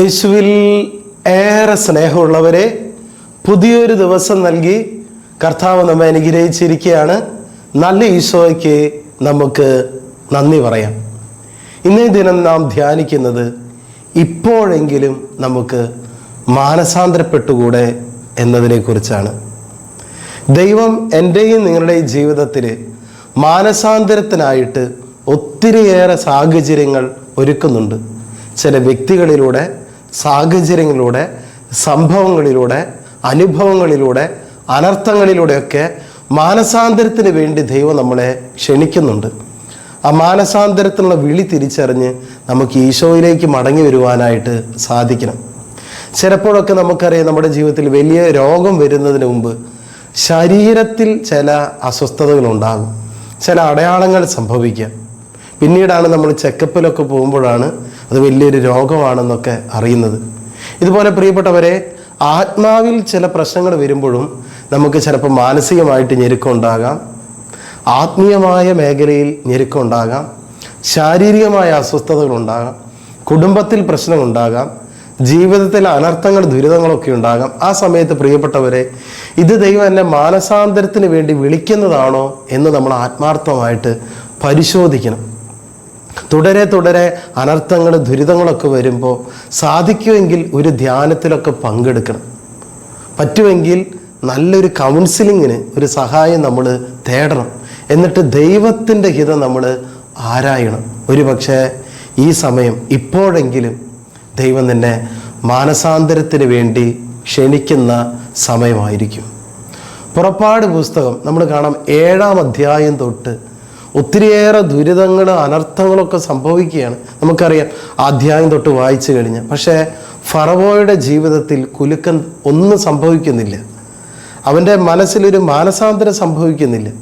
യേശുവിൽ ഏറെ സ്നേഹമുള്ളവരെ പുതിയൊരു ദിവസം നൽകി കർത്താവ് നമ്മെ അനുഗ്രഹിച്ചിരിക്കുകയാണ്. നല്ല ഈശോയ്ക്ക് നമുക്ക് നന്ദി പറയാം. ഇന്നേ ദിനം നാം ധ്യാനിക്കുന്നത് ഇപ്പോഴെങ്കിലും നമുക്ക് മാനസാന്തരപ്പെട്ടുകൂടെ എന്നതിനെക്കുറിച്ചാണ്. ദൈവം എന്റെയും നിങ്ങളുടെയും ജീവിതത്തിൽ മാനസാന്തരത്തിനായിട്ട് ഒത്തിരിയേറെ സാഹചര്യങ്ങൾ ഒരുക്കുന്നുണ്ട്. ചില വ്യക്തികളിലൂടെ സാഹചര്യങ്ങളിലൂടെ സംഭവങ്ങളിലൂടെ അനുഭവങ്ങളിലൂടെ അനർത്ഥങ്ങളിലൂടെയൊക്കെ മാനസാന്തരത്തിന് വേണ്ടി ദൈവം നമ്മളെ ക്ഷണിക്കുന്നുണ്ട്. ആ മാനസാന്തരത്തിനുള്ള വിളി തിരിച്ചറിഞ്ഞ് നമുക്ക് ഈശോയിലേക്ക് മടങ്ങി വരുവാനായിട്ട് സാധിക്കണം. ചിലപ്പോഴൊക്കെ നമുക്കറിയാം നമ്മുടെ ജീവിതത്തിൽ വലിയ രോഗം വരുന്നതിന് മുമ്പ് ശരീരത്തിൽ ചില അസ്വസ്ഥതകളുണ്ടാകും. ചില അടയാളങ്ങൾ സംഭവിക്കാം. പിന്നീടാണ് നമ്മൾ ചെക്കപ്പിലൊക്കെ പോകുമ്പോഴാണ് അത് വലിയൊരു രോഗമാണെന്നൊക്കെ അറിയുന്നത്. ഇതുപോലെ പ്രിയപ്പെട്ടവരെ ആത്മാവിൽ ചില പ്രശ്നങ്ങൾ വരുമ്പോഴും നമുക്ക് ചിലപ്പോൾ മാനസികമായിട്ട് ഞെരുക്കം ഉണ്ടാകാം. ആത്മീയമായ മേഖലയിൽ ഞെരുക്കം ഉണ്ടാകാം. ശാരീരികമായ അസ്വസ്ഥതകൾ ഉണ്ടാകാം. കുടുംബത്തിൽ പ്രശ്നമുണ്ടാകാം ജീവിതത്തിൽ അനർത്ഥങ്ങൾ ദുരിതങ്ങളൊക്കെ ഉണ്ടാകാം. ആ സമയത്ത് പ്രിയപ്പെട്ടവരെ ഇത് ദൈവം എന്നെ മാനസാന്തരത്തിന് വേണ്ടി വിളിക്കുന്നതാണോ എന്ന് നമ്മൾ ആത്മാർത്ഥമായിട്ട് പരിശോധിക്കണം. തുടരെ തുടരെ അനർത്ഥങ്ങൾ ദുരിതങ്ങളൊക്കെ വരുമ്പോൾ സാധിക്കുമെങ്കിൽ ഒരു ധ്യാനത്തിലൊക്കെ പങ്കെടുക്കണം. പറ്റുമെങ്കിൽ നല്ലൊരു കൗൺസിലിങ്ങിന് ഒരു സഹായം നമ്മൾ തേടണം. എന്നിട്ട് ദൈവത്തിന്റെ ഹിതം നമ്മൾ ആരായണം. ഒരു പക്ഷേ ഈ സമയം ഇപ്പോഴെങ്കിലും ദൈവം നിന്നെ മാനസാന്തരത്തിന് വേണ്ടി ക്ഷണിക്കുന്ന സമയമായിരിക്കും. പുറപ്പാട് പുസ്തകം നമ്മൾ കാണാം ഏഴാം അധ്യായം തൊട്ട് ഒത്തിരിയേറെ ദുരിതങ്ങൾ അനർത്ഥങ്ങളൊക്കെ സംഭവിക്കുകയാണ്. നമുക്കറിയാം അധ്യായം തൊട്ട് വായിച്ചു കഴിഞ്ഞ്. പക്ഷേ ഫറവോയുടെ ജീവിതത്തിൽ കുലുക്കം ഒന്നും സംഭവിക്കുന്നില്ല. അവന്റെ മനസ്സിലൊരു മാനസാന്തരം സംഭവിക്കുന്നില്ല.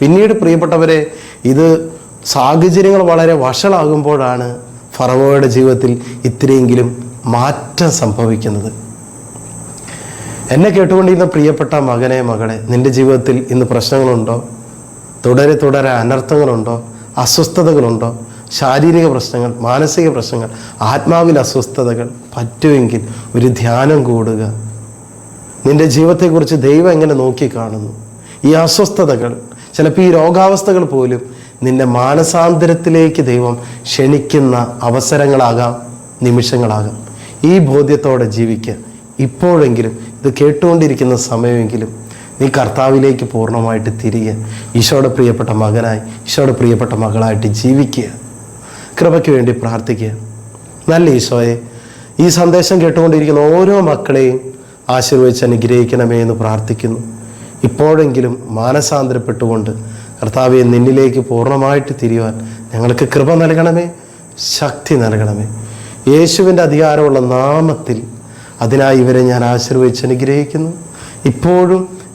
പിന്നീട് പ്രിയപ്പെട്ടവരെ ഇത് സാഹചര്യങ്ങൾ വളരെ വഷളാകുമ്പോഴാണ് ഫറവോയുടെ ജീവിതത്തിൽ ഇത്രയെങ്കിലും മാറ്റം സംഭവിക്കുന്നത്. എന്നെ കേട്ടുകൊണ്ടിരുന്ന പ്രിയപ്പെട്ട മകനെ മകളെ നിന്റെ ജീവിതത്തിൽ ഇന്ന് പ്രശ്നങ്ങളുണ്ടോ? തുടരെ തുടരെ അനർത്ഥങ്ങളുണ്ടോ? അസ്വസ്ഥതകളുണ്ടോ? ശാരീരിക പ്രശ്നങ്ങൾ മാനസിക പ്രശ്നങ്ങൾ ആത്മാവിൽ അസ്വസ്ഥതകൾ പറ്റുമെങ്കിൽ ഒരു ധ്യാനം കൂടുക. നിന്റെ ജീവിതത്തെക്കുറിച്ച് ദൈവം എങ്ങനെ നോക്കിക്കാണുന്നു? ഈ അസ്വസ്ഥതകൾ ചിലപ്പോൾ ഈ രോഗാവസ്ഥകൾ പോലും നിന്നെ മാനസാന്തരത്തിലേക്ക് ദൈവം ക്ഷണിക്കുന്ന അവസരങ്ങളാകാം നിമിഷങ്ങളാകാം. ഈ ബോധ്യത്തോടെ ജീവിക്കുക. ഇപ്പോഴെങ്കിലും ഇത് കേട്ടുകൊണ്ടിരിക്കുന്ന സമയമെങ്കിലും നീ കർത്താവിലേക്ക് പൂർണമായിട്ട് തിരികെ ഈശോയുടെ പ്രിയപ്പെട്ട മകനായി ഈശോയുടെ പ്രിയപ്പെട്ട മകളായിട്ട് ജീവിക്കുക. കൃപയ്ക്ക് വേണ്ടി പ്രാർത്ഥിക്കുക. നല്ല ഈശോയെ ഈ സന്ദേശം കേട്ടുകൊണ്ടിരിക്കുന്ന ഓരോ മക്കളെയും ആശീർവദിച്ച് അനുഗ്രഹിക്കണമേ എന്ന് പ്രാർത്ഥിക്കുന്നു. ഇപ്പോഴെങ്കിലും മാനസാന്തരപ്പെട്ടുകൊണ്ട് കർത്താവെ നിന്നിലേക്ക് പൂർണമായിട്ട് തിരിയുവാൻ ഞങ്ങൾക്ക് കൃപ നൽകണമേ ശക്തി നൽകണമേ. യേശുവിന്റെ അധികാരമുള്ള നാമത്തിൽ അതിനായി ഇവരെ ഞാൻ ആശീർവദിച്ച് അനുഗ്രഹിക്കുന്നു. ഇപ്പോഴും